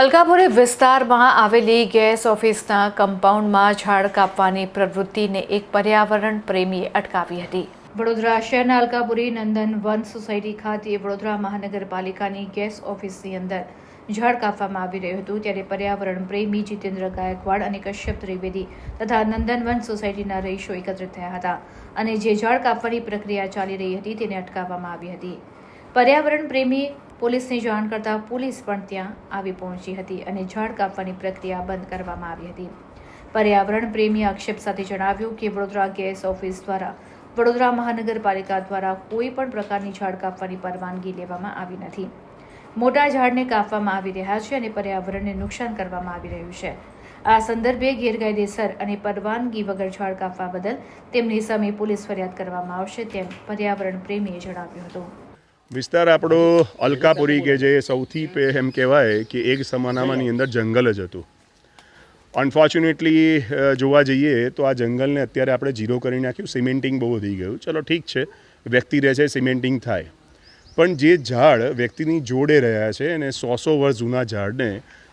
અલકાપુરી વિસ્તારમાં આવેલી ગેસ ઓફિસના કમ્પાઉન્ડમાં ઝાડ કાપવાની પ્રવૃત્તિને એક પર્યાવરણ પ્રેમીએ અટકાવી હતી. વડોદરા શહેરના અલકાપુરી નંદન વન સોસાયટી ખાતે વડોદરા મહાનગરપાલિકાની ગેસ ઓફિસની અંદર ઝાડ કાપવામાં આવી રહ્યું હતું. ત્યારે પર્યાવરણ પ્રેમી જીતેન્દ્ર ગાયકવાડ અને કશ્યપ ત્રિવેદી તથા નંદનવન સોસાયટીના રહીશો એકત્રિત થયા હતા અને જે ઝાડ કાપવાની પ્રક્રિયા ચાલી રહી હતી તેને અટકાવવામાં આવી હતી. પર્યાવરણ પ્રેમી પોલીસને જાણ કરતાં પોલીસ પણ ત્યાં આવી પહોંચી હતી અને ઝાડ કાપવાની પ્રક્રિયા બંધ કરવામાં આવી હતી. પર્યાવરણ પ્રેમી આક્ષેપ સાથે જણાવ્યું કે વડોદરા ગેસ ઓફિસ દ્વારા વડોદરા મહાનગરપાલિકા દ્વારા કોઈ પણ પ્રકારની ઝાડ કાપવાની પરવાનગી લેવામાં આવી નથી. મોટા ઝાડને કાપવામાં આવી રહ્યા છે અને પર્યાવરણને નુકસાન કરવામાં આવી રહ્યું છે. આ સંદર્ભે ગેરકાયદેસર અને પરવાનગી વગર ઝાડ કાપવા બદલ તેમની સામે પોલીસ ફરિયાદ કરવામાં આવશે તેમ પર્યાવરણ પ્રેમીએ જણાવ્યું હતું. વિસ્તાર આપણો અલકાપુરી કે જે સૌથી એમ કહેવાય કે એક સમાનામાંની અંદર જંગલ જ હતું. અનફોર્ચ્યુનેટલી જોવા જઈએ તો આ જંગલને અત્યારે આપણે ઝીરો કરી નાખ્યું. સિમેન્ટિંગ બહુ વધી ગયું. ચલો ઠીક છે. વ્યક્તિ રહે છે સિમેન્ટિંગ થાય. પણ જે ઝાડ વ્યક્તિની જોડે રહ્યા છે અને સો સો વર્ષ જૂના ઝાડને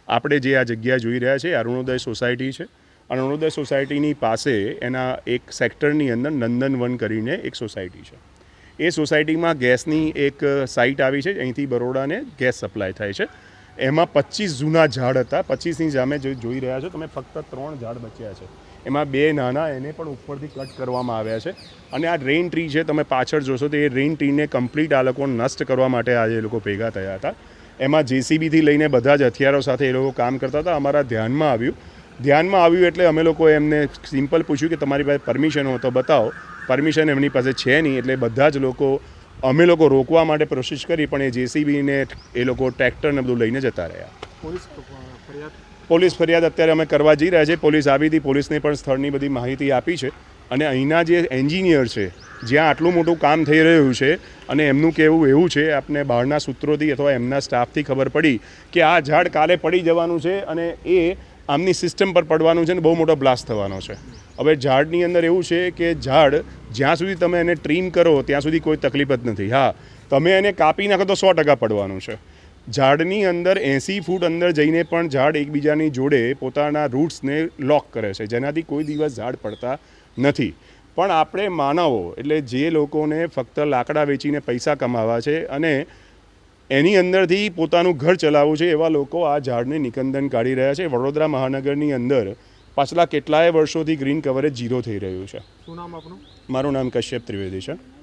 આપણે જે આ જગ્યા જોઈ રહ્યા છે અરુણોદય સોસાયટી છે. અરુણોદય સોસાયટીની પાસે એના એક સેક્ટરની અંદર નંદનવન કરીને એક સોસાયટી છે. એ સોસાયટીમાં ગેસની એક સાઇટ આવી છે, અહીંથી બરોડાને ગેસ સપ્લાય થાય છે. એમાં પચીસ જૂના ઝાડ હતા. પચીસની જામે જોઈ રહ્યા છો, તમે ફક્ત ત્રણ ઝાડ બચ્યા છે. એમાં બે નાના, એને પણ ઉપરથી કટ કરવામાં આવ્યા છે. અને આ રેઇન ટ્રી છે, તમે પાછળ જોશો તો એ રેઇન ટ્રીને કમ્પ્લીટ આ લોકો નષ્ટ કરવા માટે આજે એ લોકો ભેગા થયા હતા. એમાં જેસીબીથી લઈને બધા જ હથિયારો સાથે એ લોકો કામ કરતા હતા. અમારા ધ્યાનમાં આવ્યું ધ્યાનમાં આવ્યું એટલે અમે લોકો એમને સિમ્પલ પૂછ્યું કે તમારી પાસે પરમિશન હોય તો બતાવો. પરમિશન એમની પાસે છે નહીં એટલે બધા જ લોકો અમે લોકો રોકવા માટે કોશિશ કરી પણ એ જેસીબીને એ લોકો ટ્રેક્ટરને બધું લઈને જતા રહ્યા. પોલીસ ફરિયાદ? પોલીસ ફરિયાદ અત્યારે અમે કરવા જઈ રહ્યા છીએ પોલીસ આવી હતી. પોલીસને પણ સ્થળની બધી માહિતી આપી છે. અને અહીંના જે એન્જિનિયર છે જ્યાં આટલું મોટું કામ થઈ રહ્યું છે અને એમનું કહેવું એવું છે આપને બહારના સૂત્રોથી અથવા એમના સ્ટાફથી ખબર પડી કે આ ઝાડ કાલે પડી જવાનું છે અને એ આમની સિસ્ટમ પર પડવાનું છે ને બહુ મોટો બ્લાસ્ટ થવાનો છે. હવે ઝાડની અંદર એવું છે કે ઝાડ જ્યાં સુધી તમે એને ટ્રીમ કરો, ત્યાં સુધી કોઈ તકલીફ જ નથી. હા, તમે એને કાપી નાખો તો સો ટકા પડવાનું છે. ઝાડની અંદર એંસી ફૂટ અંદર જઈને પણ ઝાડ એકબીજાની જોડે પોતાના રૂટ્સને લોક કરે છે. જેનાથી કોઈ દિવસ ઝાડ પડતા નથી. પણ આપણે માનવો, એટલે જે લોકોને ફક્ત લાકડા વેચીને પૈસા કમાવા છે અને એની અંદરથી પોતાનું ઘર ચલાવવું છે એવા લોકો આ ઝાડને નિકંદન કાઢી રહ્યા છે. વડોદરા મહાનગરની અંદર પાછલા કેટલાય વર્ષોથી ગ્રીન કવરેજ ઝીરો થઈ રહ્યું છે. શું નામ આપનું? મારું નામ કશ્યપ ત્રિવેદી છે.